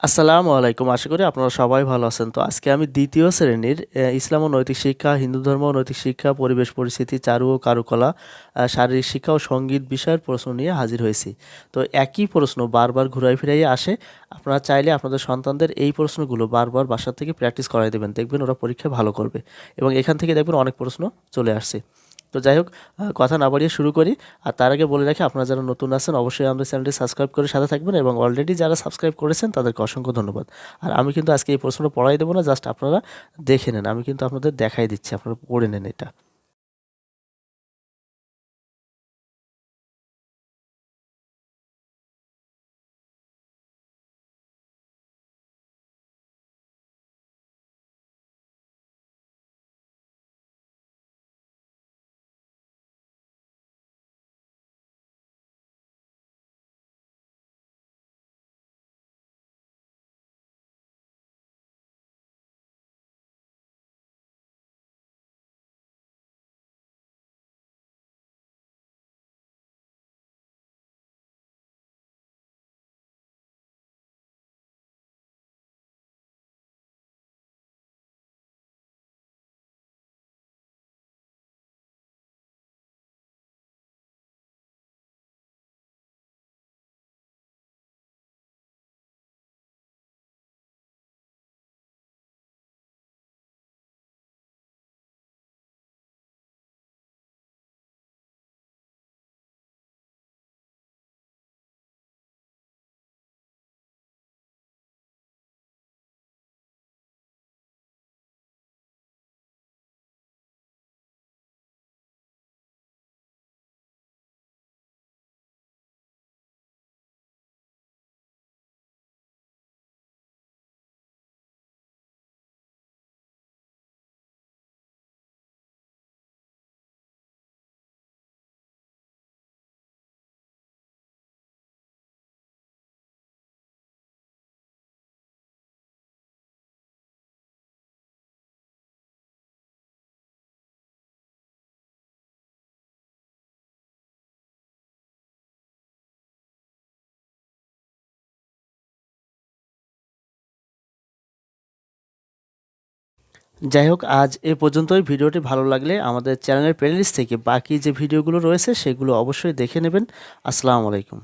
আসসালামু আলাইকুম। আশা করি আপনারা সবাই ভালো আছেন। তো আজকে আমি দ্বিতীয় শ্রেণির ইসলাম ও নৈতিক শিক্ষা, হিন্দু ধর্ম ও নৈতিক শিক্ষা, পরিবেশ পরিস্থিতি, চারু ও কারুকলা শারীরিক শিক্ষা ও সংগীত বিষয়ের প্রশ্ন নিয়ে হাজির হয়েছি। তো একই প্রশ্ন বারবার ঘুরাই ফিরাই আসে। আপনারা চাইলে আপনাদের সন্তানদের এই প্রশ্নগুলো বারবার বাসা থেকে প্র্যাকটিস করাই দেবেন। দেখবেন ওরা পরীক্ষায় ভালো করবে। এবং এখান থেকে দেখবেন অনেক প্রশ্ন চলে আসছে। তো যাই হোক কথা না বাড়িয়ে শুরু করি। আর তার আগে বলে রাখি, আপনারা যারা নতুন আছেন, অবশ্যই আমাদের চ্যানেলটি সাবস্ক্রাইব করে সাথে থাকবেন এবং অলরেডি যারা সাবস্ক্রাইব করেছেন, তাদেরকে অসংখ্য ধন্যবাদ। আর আমি কিন্তু আজকে এই প্রশ্নটা পড়াই দেবো না, জাস্ট আপনারা দেখে নেন। আমি কিন্তু আপনাদের দেখাই দিচ্ছি, আপনারা পড়ে নেন এটা। যাই হোক আজ এ পর্যন্তই। ভিডিওটি ভালো লাগলে আমাদের চ্যানেলের প্লেলিস্ট থেকে বাকি যে ভিডিওগুলো রয়েছে, সেগুলো অবশ্যই দেখে নেবেন। আসসালামু আলাইকুম।